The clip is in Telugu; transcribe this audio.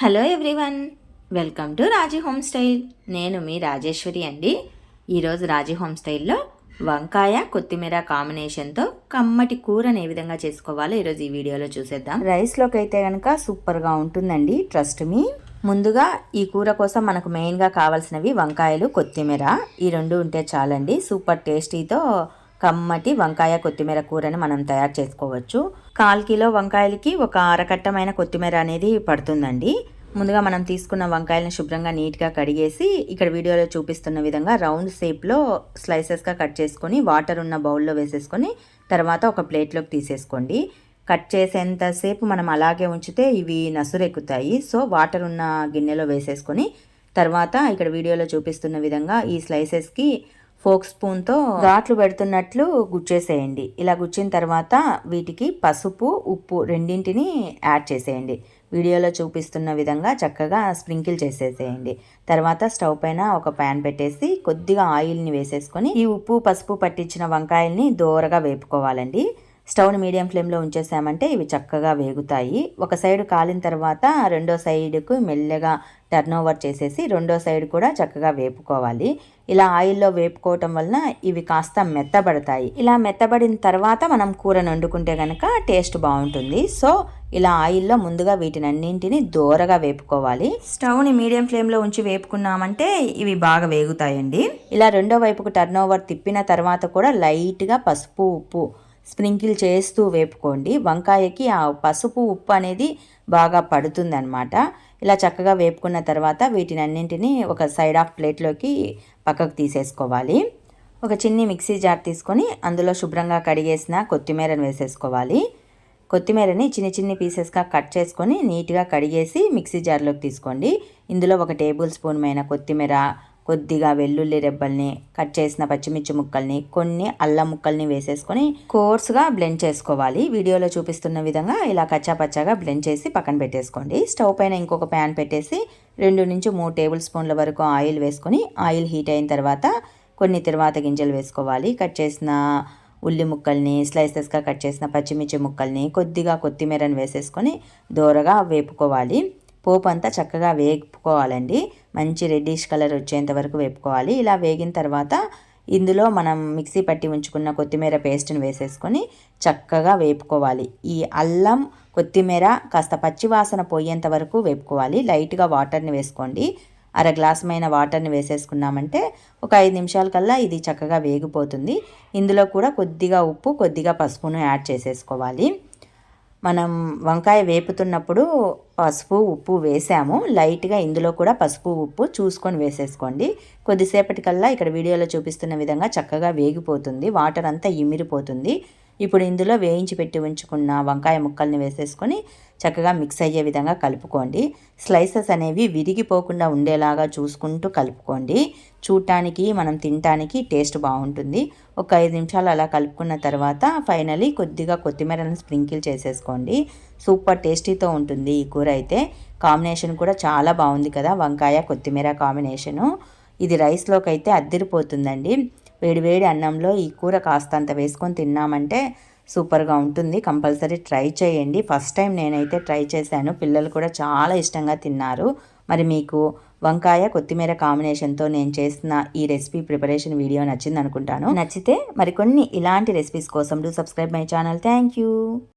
Hello everyone welcome to Raji home style. నేను మీ రాజేశ్వరి అండి. ఈరోజు రాజీ హోమ్ స్టైల్లో వంకాయ కొత్తిమీర కాంబినేషన్తో కమ్మటి కూరని ఏ విధంగా చేసుకోవాలో ఈరోజు ఈ వీడియోలో చూసేద్దాం. రైస్లోకి అయితే కనుక సూపర్గా ఉంటుందండి ట్రస్ట్ మీ ముందుగా ఈ కూర కోసం మనకు మెయిన్గా కావాల్సినవి వంకాయలు కొత్తిమీర. ఈ రెండు ఉంటే చాలండి. సూపర్ టేస్టీతో కమ్మటి వంకాయ కొత్తిమీర కూరని మనం తయారు చేసుకోవచ్చు. కాల్ కిలో వంకాయలకి ఒక అరకట్టమైన కొత్తిమీర అనేది పడుతుందండి. ముందుగా మనం తీసుకున్న వంకాయలను శుభ్రంగా నీట్గా కడిగేసి ఇక్కడ వీడియోలో చూపిస్తున్న విధంగా రౌండ్ షేప్లో స్లైసెస్గా కట్ చేసుకొని వాటర్ ఉన్న బౌల్లో వేసేసుకొని తర్వాత ఒక ప్లేట్లోకి తీసేసుకోండి. కట్ చేసేంతసేపు మనం అలాగే ఉంచితే ఇవి నసురెక్కుతాయి. సో వాటర్ ఉన్న గిన్నెలో వేసేసుకొని తర్వాత ఇక్కడ వీడియోలో చూపిస్తున్న విధంగా ఈ స్లైసెస్కి ఫోక్ స్పూన్తో ఘాట్లు పెడుతున్నట్లు గుచ్చేసేయండి. ఇలా గుచ్చిన తర్వాత వీటికి పసుపు ఉప్పు రెండింటిని యాడ్ చేసేయండి. వీడియోలో చూపిస్తున్న విధంగా చక్కగా స్ప్రింకిల్ చేసేసేయండి. తర్వాత స్టవ్ పైన ఒక ప్యాన్ పెట్టేసి కొద్దిగా ఆయిల్ని వేసేసుకొని ఈ ఉప్పు పసుపు పట్టించిన వంకాయల్ని దోరగా వేపుకోవాలండి. స్టవ్ని మీడియం ఫ్లేమ్లో ఉంచేసామంటే ఇవి చక్కగా వేగుతాయి. ఒక సైడ్ కాలిన తర్వాత రెండో సైడ్కు మెల్లగా టర్న్ ఓవర్ చేసేసి రెండో సైడ్ కూడా చక్కగా వేపుకోవాలి. ఇలా ఆయిల్లో వేపుకోవటం వలన ఇవి కాస్త మెత్తబడతాయి. ఇలా మెత్తబడిన తర్వాత మనం కూరను వండుకుంటే కనుక టేస్ట్ బాగుంటుంది. సో ఇలా ఆయిల్లో ముందుగా వీటినన్నింటిని దూరగా వేపుకోవాలి. స్టవ్ని మీడియం ఫ్లేమ్లో ఉంచి వేపుకున్నామంటే ఇవి బాగా వేగుతాయండి. ఇలా రెండో వైపుకు టర్న్ ఓవర్ తిప్పిన తర్వాత కూడా లైట్గా పసుపు ఉప్పు స్ప్రింకిల్ చేస్తూ వేపుకోండి. వంకాయకి ఆ పసుపు ఉప్పు అనేది బాగా పడుతుంది అనమాట ఇలా చక్కగా వేపుకున్న తర్వాత వీటిని అన్నింటినీ ఒక సైడ్ ఆఫ్ ప్లేట్లోకి పక్కకు తీసేసుకోవాలి. ఒక చిన్ని మిక్సీ జార్ తీసుకొని అందులో శుభ్రంగా కడిగేసిన కొత్తిమీరను వేసేసుకోవాలి. కొత్తిమీరని చిన్న చిన్ని పీసెస్గా కట్ చేసుకొని నీట్గా కడిగేసి మిక్సీ జార్లోకి తీసుకోండి. ఇందులో ఒక టేబుల్ స్పూన్ మైన కొత్తిమీర కొద్దిగా వెల్లుల్లి రెబ్బల్ని కట్ చేసిన పచ్చిమిర్చి ముక్కల్ని కొన్ని అల్లం ముక్కల్ని వేసేసుకొని కోర్స్గా బ్లెండ్ చేసుకోవాలి. వీడియోలో చూపిస్తున్న విధంగా ఇలా కచ్చాపచ్చాగా బ్లెండ్ చేసి పక్కన పెట్టేసుకోండి. స్టవ్ పైన ఇంకొక ప్యాన్ పెట్టేసి రెండు నుంచి మూడు టేబుల్ స్పూన్ల వరకు ఆయిల్ వేసుకొని ఆయిల్ హీట్ అయిన తర్వాత కొన్ని తర్వాత గింజలు వేసుకోవాలి. కట్ చేసిన ఉల్లి ముక్కల్ని స్లైసెస్గా కట్ చేసిన పచ్చిమిర్చి ముక్కల్ని కొద్దిగా కొత్తిమీరని వేసేసుకొని దోరగా వేపుకోవాలి. పోపు అంతా చక్కగా వేపుకోవాలండి. మంచి రెడ్డిష్ కలర్ వచ్చేంత వరకు వేపుకోవాలి. ఇలా వేగిన తర్వాత ఇందులో మనం మిక్సీ పట్టి ఉంచుకున్న కొత్తిమీర పేస్ట్ని వేసేసుకొని చక్కగా వేపుకోవాలి. ఈ అల్లం కొత్తిమీర కాస్త పచ్చివాసన పోయేంత వరకు వేపుకోవాలి. లైట్గా వాటర్ని వేసుకోండి. అర గ్లాసుమైన వాటర్ని వేసేసుకున్నామంటే ఒక ఐదు నిమిషాల కల్లా ఇది చక్కగా వేగిపోతుంది. ఇందులో కూడా కొద్దిగా ఉప్పు కొద్దిగా పసుపును యాడ్ చేసేసుకోవాలి. మనం వంకాయ వేపుతున్నప్పుడు పసుపు ఉప్పు వేసాము. లైట్గా ఇందులో కూడా పసుపు ఉప్పు చూసుకొని వేసేసుకోండి. కొద్దిసేపటికల్లా ఇక్కడ వీడియోలో చూపిస్తున్న విధంగా చక్కగా వేగిపోతుంది. వాటర్ అంతా ఇమిరిపోతుంది. ఇప్పుడు ఇందులో వేయించి పెట్టి ఉంచుకున్న వంకాయ ముక్కల్ని వేసేసుకొని చక్కగా మిక్స్ అయ్యే విధంగా కలుపుకోండి. స్లైసెస్ అనేవి విరిగిపోకుండా ఉండేలాగా చూసుకుంటూ కలుపుకోండి. చూడటానికి మనం తినటానికి టేస్ట్ బాగుంటుంది. ఒక ఐదు నిమిషాలు అలా కలుపుకున్న తర్వాత ఫైనలీ కొద్దిగా కొత్తిమీరను స్ప్రింకిల్ చేసేసుకోండి. సూపర్ టేస్టీతో ఉంటుంది ఈ కూర అయితే. కాంబినేషన్ కూడా చాలా బాగుంది కదా వంకాయ కొత్తిమీర కాంబినేషను ఇది రైస్లోకి అయితే అద్దరిపోతుందండి. వేడివేడి అన్నంలో ఈ కూర కాస్తంత వేసుకొని తిన్నామంటే సూపర్గా ఉంటుంది. కంపల్సరీ ట్రై చేయండి. ఫస్ట్ టైం నేనైతే ట్రై చేశాను. పిల్లలు కూడా చాలా ఇష్టంగా తిన్నారు. మరి మీకు వంకాయ కొత్తిమీర కాంబినేషన్తో నేను చేసిన ఈ రెసిపీ ప్రిపరేషన్ వీడియో నచ్చింది అనుకుంటాను నచ్చితే మరికొన్ని ఇలాంటి రెసిపీస్ కోసం do subscribe my channel thank you